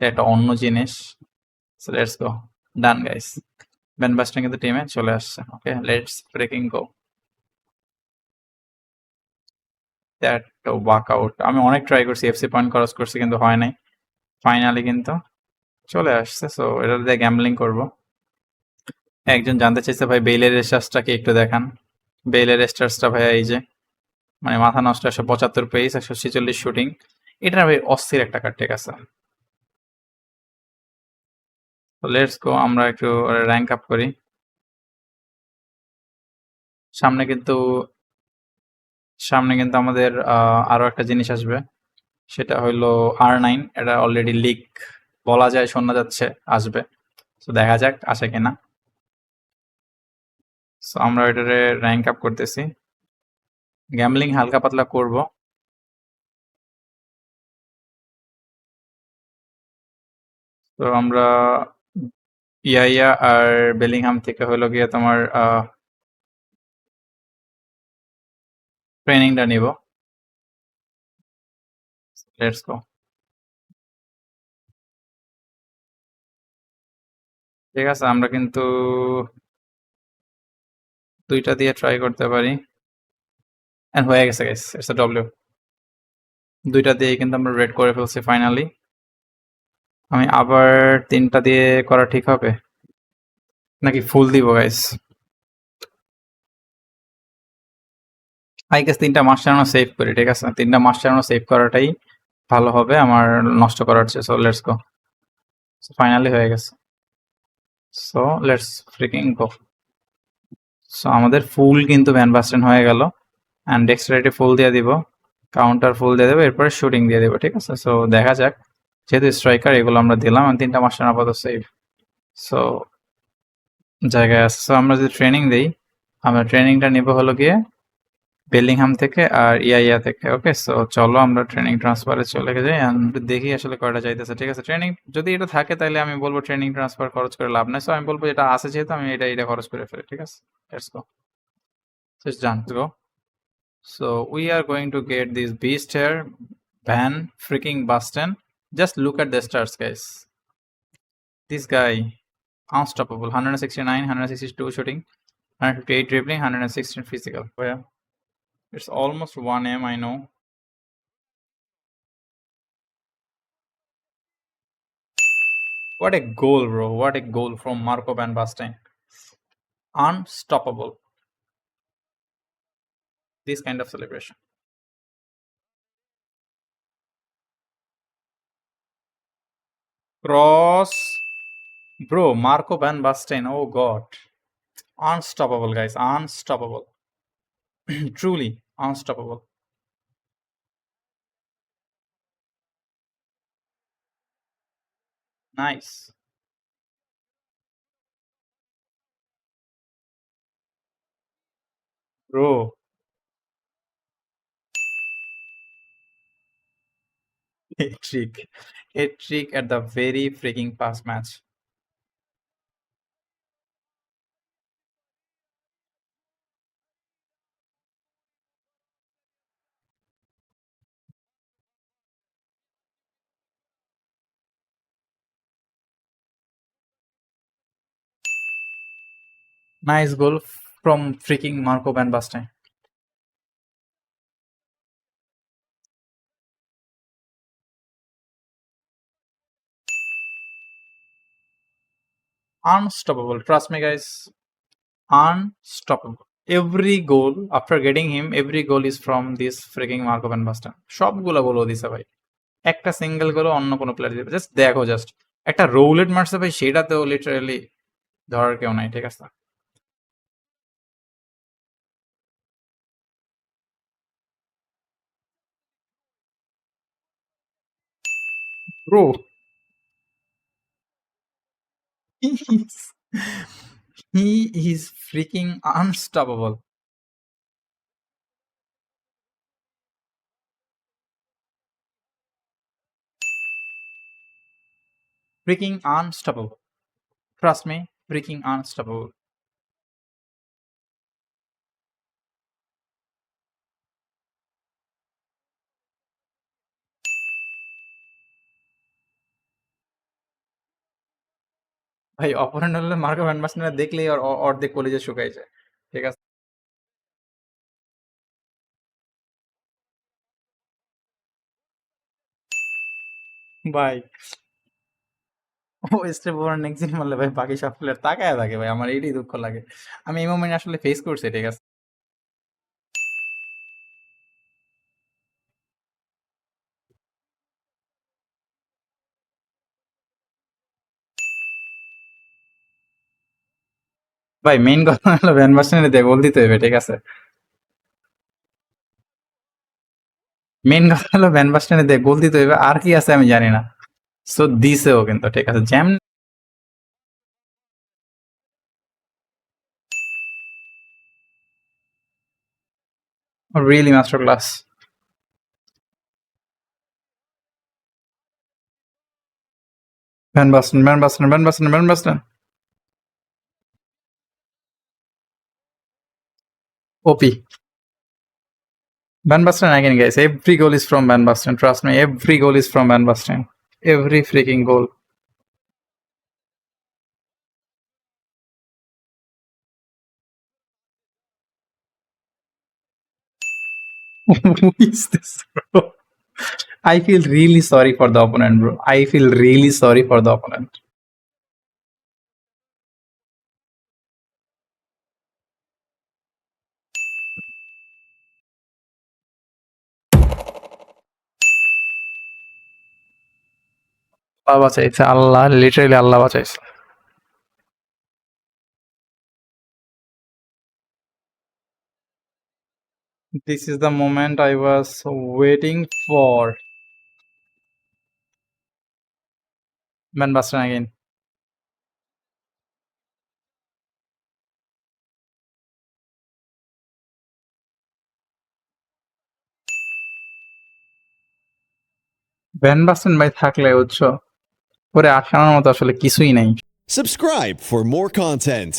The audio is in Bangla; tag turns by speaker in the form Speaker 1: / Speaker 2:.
Speaker 1: এটা একটা অন্য জিনিস। So let's go done guys Van Basten কিন্তু টিমে চলে আসছে। Okay let's breaking go that workout আমি অনেক ট্রাই করছি এফসি পয়েন্ট ক্রস করছি, কিন্তু হয় নাই। ফাইনালি কিন্তু চলে আসছে। সো এটা দিয়ে গ্যাম্বলিং করব। একজন জানতে চাইছে, ভাই বেইলের স্টার্সটা কি একটু দেখান? বেইলের স্টার্সটা ভাই, এই যে মানে মাথা নষ্ট, একশো পঁচাত্তর পেস একশো ছেচল্লিশ শুটিং এটা ভাই অস্থির একটা কার্ড ঠিক আছে। লেটস গো আমরা একটু র্যাঙ্ক আপ করি। সামনে কিন্তু সামনে কিন্তু আমাদের আরও একটা জিনিস আসবে। সেটা হইল আর নাইন এটা অলরেডি লিক বলা যায়, শোনা যাচ্ছে, আসবে। তো দেখা যাক, আসে কিনা। সো আমরা এটারে র্যাঙ্ক আপ করতেছি। গ্যামলিং হালকা পাতলা করব। তো আমরা ইয়াইয়া আর বেলিংহাম থেকে হলো গিয়ে তোমার ট্রেনিংটা নিব। লেটস গো ঠিক আছে, আমরা কিন্তু দুইটা দিয়ে ট্রাই করতে পারি। হয়ে গেছে গাইস ইটস আ ডব্লিউ দুইটা দিয়ে কিন্তু আমরা রেড করে ফেলছি ফাইনালি আমি আবার তিনটা দিয়ে করা ঠিক হবে? নাকি ফুল দিব গাইস আই গেস তিনটা মাস চালানো সেভ করি, ঠিক আছে? তিনটা মাস চালানো সেভ করাটাই ভালো হবে, আমার নষ্ট করার চেয়ে। সো লেটস গো ফাইনালি হয়ে গেছে। So let's freaking go so আমাদের ফুল কিন্তু ভ্যান বাস্টেন হয়ে গেল। অ্যান্ড ডেক্সটারিটি ফুল দিয়ে দিব কাউন্টার ফুল দিয়ে দেবো, এরপরে শুটিং দিয়ে দেবো, ঠিক আছে? সো দেখা যাক। যেহেতু স্ট্রাইকার এগুলো আমরা দিলাম। তিনটা মাস্টার আপাতত সেভ সো জায়গায় আছে। সো আমরা যদি ট্রেনিং দিই, আমরা ট্রেনিংটা নিব হলো গিয়ে বেলিংহাম থেকে আর ইয়া থেকে ওকে সো চলো আমরা ট্রেনিং ট্রান্সফারে চলে যাই দেখি আসলে কয়টা যাইতেছে ঠিক আছে? ট্রেনিং যদি এটা থাকে তাহলে আমি বলব ট্রেনিং ট্রান্সফার খরচ করে লাভ নাই। সো আমি বলব এটা আছে যেহেতু, আমি এটা এটা খরচ করে ফেলি, ঠিক আছে? Let's go just done go. So, we are going to get this beast here, van freaking Boston just look at the stars guys. This guy unstoppable. 169 162 shooting 158 dribbling 116 physical. Oh, yeah. It's almost 1 m i know. What a goal bro. What a goal from marco van basten. Unstoppable. This kind of celebration cross. Bro marco van basten oh god. Unstoppable guys unstoppable. Truly unstoppable. Nice. Bro a trick. A trick at the very freaking past match. Nice goal from freaking marco van basten unstoppable trust me guys unstoppable every goal after getting him every goal is from this freaking marco van basten সবগুলো গোলও দিছে ভাই একটা সিঙ্গেল গোলও অন্য কোনো প্লেয়ার দিবে জাস্ট দেখো জাস্ট একটা রোলেট মারছে ভাই সেটাতেও লিটারালি ধরার কেউ নাই ঠিক আছে bro he is he is freaking unstoppable. Freaking unstoppable. Trust me freaking unstoppable ভাই অপহরণ হলে মার্কো ভ্যান বাস্টেনের দেখলেই ওর অর্ধেক কলেজে শুকাই যায়। ঠিক আছে? ভাই, ও স্টেপ ভাই, বাকি সব প্লেয়ার তাকায় থাকে ভাই, আমার এটাই দুঃখ লাগে। আমি এই মোমেন্ট আসলে ফেস করছি, ঠিক আছে? ভাই মেইন কথা হলো ভ্যান বাস্টেনের দিয়ে গোল দিতে হবে, ঠিক আছে? মেইন কথা হলো ভ্যান বাস্টেনের দিয়ে গোল দিতে হবে, আর কি আছে আমি জানি না। সো দিছেও কিন্তু, ঠিক আছে? Jam really master class Van Basten Van Basten Van Basten Van Basten OP Van Basten again, guys. Every goal is from Van Basten. Trust me, every goal is from Van Basten. Every freaking goal. Who is this, bro? I feel really sorry for the opponent, bro. I feel really sorry for the opponent. Allah বাঁচাইছে আল্লাহ লিটারেলি আল্লাহ বাঁচাইছে This is the moment I was waiting for. Van Basten again. Van Basten ভাই থাকলে বুঝছ পরে আসানোর মতো আসলে কিছুই নাই
Speaker 2: Subscribe for more content.